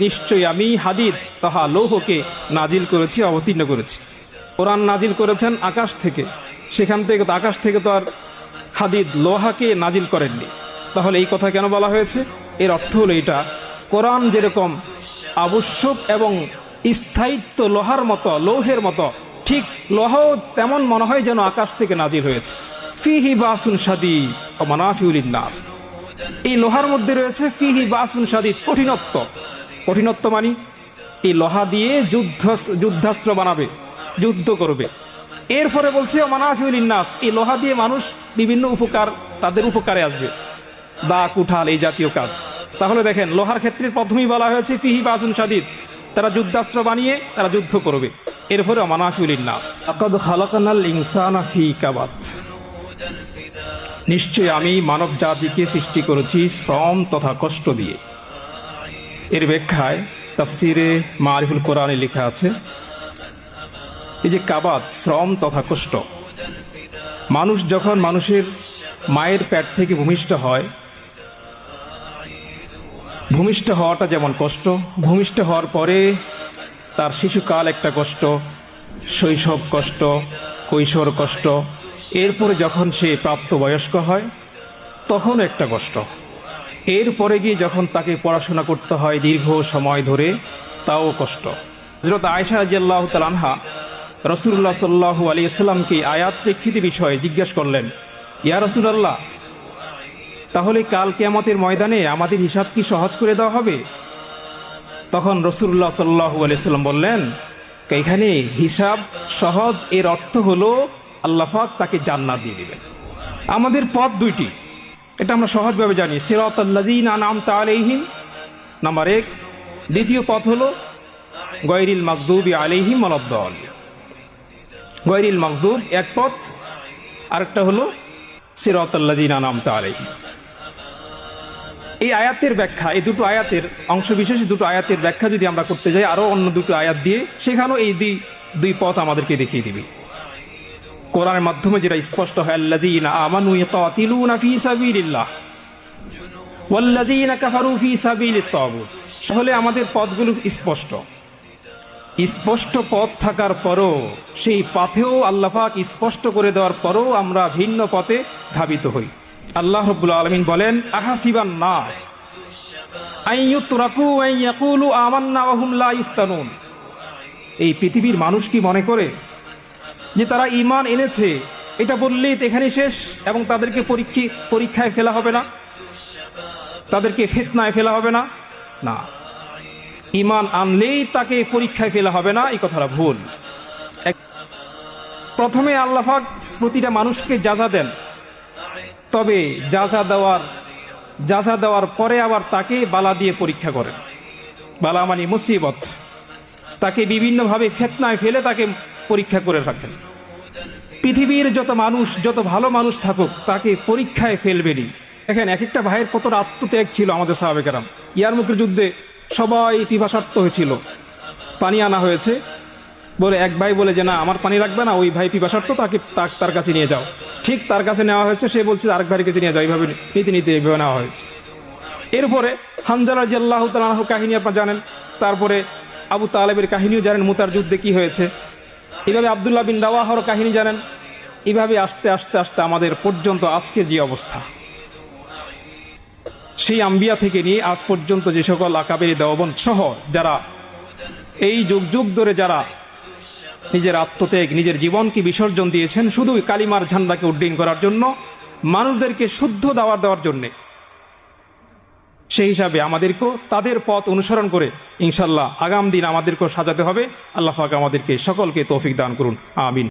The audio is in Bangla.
নিশ্চয়ই আমি হাদিদ, তাহা লৌহকে নাজিল করেছি, অবতীর্ণ করেছি। কোরআন নাজিল করেছেন আকাশ থেকে। সেখান থেকে তো, আকাশ থেকে তো আর হাদিদ লোহাকে নাজিল করেননি। তাহলে এই কথা কেন বলা হয়েছে? এর অর্থ হলো এটা, কোরআন যেরকম আবশ্যক এবং স্থায়িত্ব লোহার মতো, লৌহের মতো, ঠিক লোহাও তেমন মনে হয় যেন আকাশ থেকে নাজিল হয়েছে। ফিহি বাসুন সাদি ও মানাফিউল নাস এই লোহার মধ্যে রয়েছে ফিহি বাসুন সাদিদ কঠিনত্ব। কঠিনত্ব মানি এই লোহা দিয়ে যুদ্ধ যুদ্ধাস্ত্র বানাবে, যুদ্ধ করবে। এরপরে বলছে মানাফিউল ইন্নাস, এই লোহা দিয়ে মানুষ বিভিন্ন উপকার তাদের উপকারে আসবে। দা কুঠাল এই জাতীয় কাজ। তাহলে দেখেন, লোহার ক্ষেত্রে প্রথমেই বলা হয়েছে ফিহি বাসুন সাদিদ তারা যুদ্ধাস্ত্র বানিয়ে তারা যুদ্ধ করবে। এরপরে মানাফিউল ইন্নাস। আকাদ খালাকানাল ইনসানা ফি কাবাত। নিশ্চয় আমি মানব জাতিকে সৃষ্টি করেছি শ্রম তথা কষ্ট দিয়ে। এর ব্যাখ্যায় তাফসিরে মারিফুল কোরআনে লেখা আছে, এই যে কাবাত, শ্রম তথা কষ্ট। মানুষ যখন মানুষের মায়ের প্যাট থেকে ভূমিষ্ঠ হয়, ভূমিষ্ঠ হওয়াটা যেমন কষ্ট, ভূমিষ্ঠ হওয়ার পরে তার শিশুকাল একটা কষ্ট, শৈশব কষ্ট, কৈশোর কষ্ট এরপরে যখন সে প্রাপ্তবয়স্ক হয়, তখন একটা কষ্ট। এরপরে গিয়ে যখন তাকে পড়াশোনা করতে হয় দীর্ঘ সময় ধরে, তাও কষ্ট। হজরত আয়সা রাজিয়াল্লাহ তালানহা রসুল্লাহ সাল্লাহু আলী ইসলামকে আয়াত প্রেক্ষিত বিষয়ে জিজ্ঞাসা করলেন, ইয়া রসুলাল্লাহ, তাহলে কাল কেয়ামতের ময়দানে আমাদের হিসাব কি সহজ করে দেওয়া হবে? তখন রসুল্লাহ সাল্লাহু আলিয়াল্লাম বললেন, এখানে হিসাব সহজ, এর অর্থ হলো আল্লাহাক তাকে জান্নাত দিয়ে দিবেন। আমাদের পথ দুইটি। এটা আমরা সহজভাবে জানি। সিরাত আল্লাদিন আনাম তালেহিম নাম্বার এক। দ্বিতীয় পথ হলো, গয়রিল মাকদুবি আলিহিম অলদ্দল গয়রিল মাকদুব এক পথ, আরেকটা হলো সিরাত আল্লাদিন আনাম তালেহিম এই আয়াতের ব্যাখ্যা, এই দুটো আয়াতের অংশ বিশেষ দুটো আয়াতের ব্যাখ্যা যদি আমরা করতে যাই আরও অন্য দুটো আয়াত দিয়ে, সেখানেও এই দুই দুই পথ আমাদেরকে দেখিয়ে দিবে। কোরআনের মাধ্যমে যেটা স্পষ্ট হয় আমানু তাহলে আমাদের পথগুলো স্পষ্ট। স্পষ্ট পথ থাকার পরও, সেই পথেও আল্লাহ পাক স্পষ্ট করে দেওয়ার পরও আমরা ভিন্ন পথে ধাবিত হই। আল্লাহ রব্বুল আলমিন বলেন, আহাসিবান নাস এই পৃথিবীর মানুষ কি মনে করে? যে তারা ইমান এনেছে, এটা বললেই তো এখানে শেষ এবং তাদেরকে পরীক্ষা, পরীক্ষায় ফেলা হবে না। তাদেরকে ফেতনায় ফেলা হবে না। না। ইমান আনলেই তাকে পরীক্ষায় ফেলা হবে না, এই কথাটা ভুল। প্রথমে আল্লাহাক প্রতিটা মানুষকে যাজা দেন। তবে যাজা দেওয়ার যাজা দেওয়ার পরে আবার তাকে বালা দিয়ে পরীক্ষা করেন। বালা মানে মুসিবত। তাকে বিভিন্নভাবে ফেতনায় ফেলে তাকে পরীক্ষা করে রাখেন। পৃথিবীর যত মানুষ, যত ভালো মানুষ থাকুক, তাকে পরীক্ষায় ফেলবেনি দেখেন এক একটা ভাইয়ের কত আত্মত্যাগ ছিল আমাদের সাহাবেকেরাম ইয়ার মুখের যুদ্ধে সবাই পিপাসার্থ হয়েছিল। পানি আনা হয়েছে। বলে এক ভাই বলে যে, না, আমার পানি লাগবে না, ওই ভাই পিপাসার্থ, তাকে তার কাছে নিয়ে যাও। ঠিক তার কাছে নেওয়া হয়েছে, সে বলছে, আরেক ভাইয়ের কাছে নিয়ে যাও। এইভাবে নীতি নীতি এইভাবে নেওয়া হয়েছে। এরপরে হানজালা জি আল্লাহ তালাহ কাহিনী আপনার জানেন। তারপরে আবু তালেবের কাহিনীও জানেন, মুতার যুদ্ধে কি হয়েছে। এইভাবে আবদুল্লাহ বিন দাওয়াহর কাহিনী জানেন এভাবে আস্তে আস্তে আস্তে আমাদের পর্যন্ত আজকে যে অবস্থা। সেই আম্বিয়া থেকে নিয়ে আজ পর্যন্ত যে সকল আকাবেরি দেওয়াবন সহ যারা এই যুগ যুগ ধরে যারা নিজের আত্মত্যাগ, নিজের জীবনকে বিসর্জন দিয়েছেন শুধু কালিমার ঝান্ডাকে উড্ডীন করার জন্য, মানুষদেরকে শুদ্ধ দাওয়ার দেওয়ার জন্যে সেই হিসাবে আমাদেরকেও তাদের পথ অনুসরণ করে ইনশাল্লাহ আগাম দিন আমাদেরকেও সাজাতে হবে। আল্লাহ পাক আমাদেরকে সকলকে তৌফিক দান করুন। আমিন।